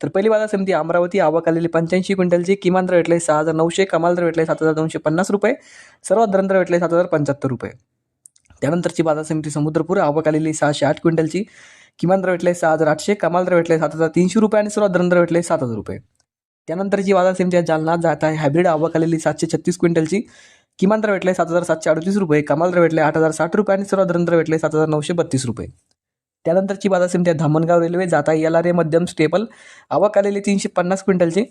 तर पहिली बाजार समिती अमरावती आवक आलेली पंच्याऐंशी क्विंटलची किमान दर भेटले सहा हजार नऊशे कमाल दर भेटले सात हजार दोनशे पन्नास रुपये सर्वात दर दर भेटले सात हजार पंच्याहत्तर रुपये. त्यानंतरची बाजार समिती समुद्रपूर आवक आलेली सहाशे आठ क्विंटलची किमान दर भेटले सहा हजार आठशे कमाल दर भेटले सात हजार तीनशे रुपये आणि सर्वात दर भेटले सात हजार रुपये. त्यानंतरची बाजार समिती आहे जालना जात आहे. हायब्रिड आवक आलेली सातशे छत्तीस क्विंटलची किमान दर भेटले सात हजार सातशे अडतीस रुपये कमाल दर भेटले आठ हजार साठ रुपये आणि सर्वात दर भेटले सात हजार नऊशे बत्तीस रुपये. त्यानंतरची बाजार समिती आहे धामणगाव रेल्वे जाता एल आर ए मध्यम स्टेबल. आवक आलेली तीनशे पन्नास क्विंटलची.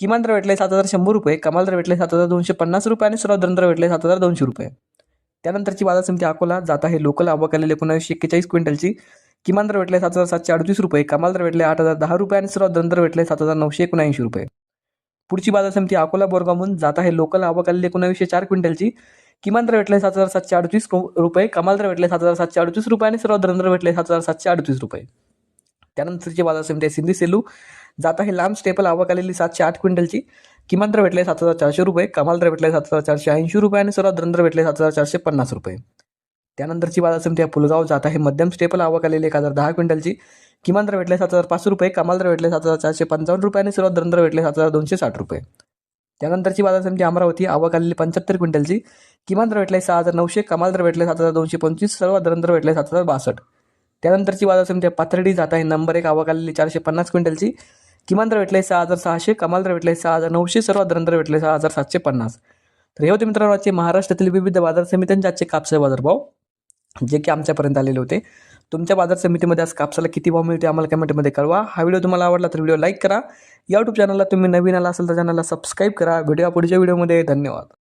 किमान दर भेटले सात हजार शंभर रुपये कमाल दर भेटले सात हजार दोनशे पन्नास रुपये आणि सर्वात दर भेटले सात हजार दोनशे रुपये. त्यानंतरची बाजार समिती अकोला जात आहे लोकल आवक आलेली एकोणीसशे एक्केचाळीस क्विंटलची. किमान दर भेटले सात हजार सातशे अडतीस रुपये कमाल दर भेटले आठ हजार दहा रुपये आणि सर्वात दर भेटले सात हजार नऊशे एकोणऐंशी रुपये. पुढची बाजार समिती अकोला बोरगावहून जात आहे लोकल आवक आलेली एकोणावीसशे चार क्विंटलची. किमान दर भेटले सात हजार सातशे अडतीस रुपये कमाल दर भेटले सात हजार सातशे अडतीस रुपये आणि सर्व दर भेटले सात हजार सातशे अडतीस रुपये. त्यानंतरची बाजार समिती आहे सिंधी सेलू. जात आहे लांब स्टेपल आवक आलेली सातशे आठ क्विंटलची. किमान दर भेटले सात हजार चारशे रुपये कमाल दर भेटले सात हजार चारशे ऐंशी रुपये आणि सर्व दर भेटले सात हजार चारशे पन्नास रुपये. त्यानंतरची बाजार समिती आहे पुलगाव जात आहे मध्यम स्टेपल आवक आलेली एक हजार दहा क्विंटलची. किमान दर भेटले सात हजार पाचशे रुपये कमाल दर भेटले सात हजार चारशे पंचावन्न रुपये आणि सर्व दर भेटले सात हजार दोनशे साठ रुपये. त्यानंतरची बाजार समिती अमरावती आवक आलेली पंच्याहत्तर क्विंटलची. किमान दर भेटले सहा हजार नऊशे कमाल दर भेटले सात हजार दोनशे पंचवीस सर्वात दर दर भेटले सात हजार बासष्ट. त्यानंतरची बाजार समिती पाथर्डी जात आहे. नंबर एक आवक आलेली चारशे पन्नास क्विंटलची. किमान दर भेटले सहा हजार सहाशे कमाल दर भेटले सहा हजार नऊशे सर्वात दर दर भेटले सहा हजार सातशे पन्नास. तर हे होते मित्रांनो आजचे महाराष्ट्रातील विविध बाजार समित्यांचे आजचे कापसे बाजारभाव. जे की आमच्यापर्यंत आलेले होते. तुमच्या बाजार समितीमध्ये आज कापसाला किती भाव मिळते आम्हाला कमेंटमध्ये कळवा. हा व्हिडिओ तुम्हाला आवडला तर व्हिडिओ लाईक करा. या यूट्यूब चॅनलला तुम्ही नवीन आला असेल तर चॅनलला सबस्क्राईब करा. व्हिडिओ पुढच्या व्हिडिओमध्ये. धन्यवाद.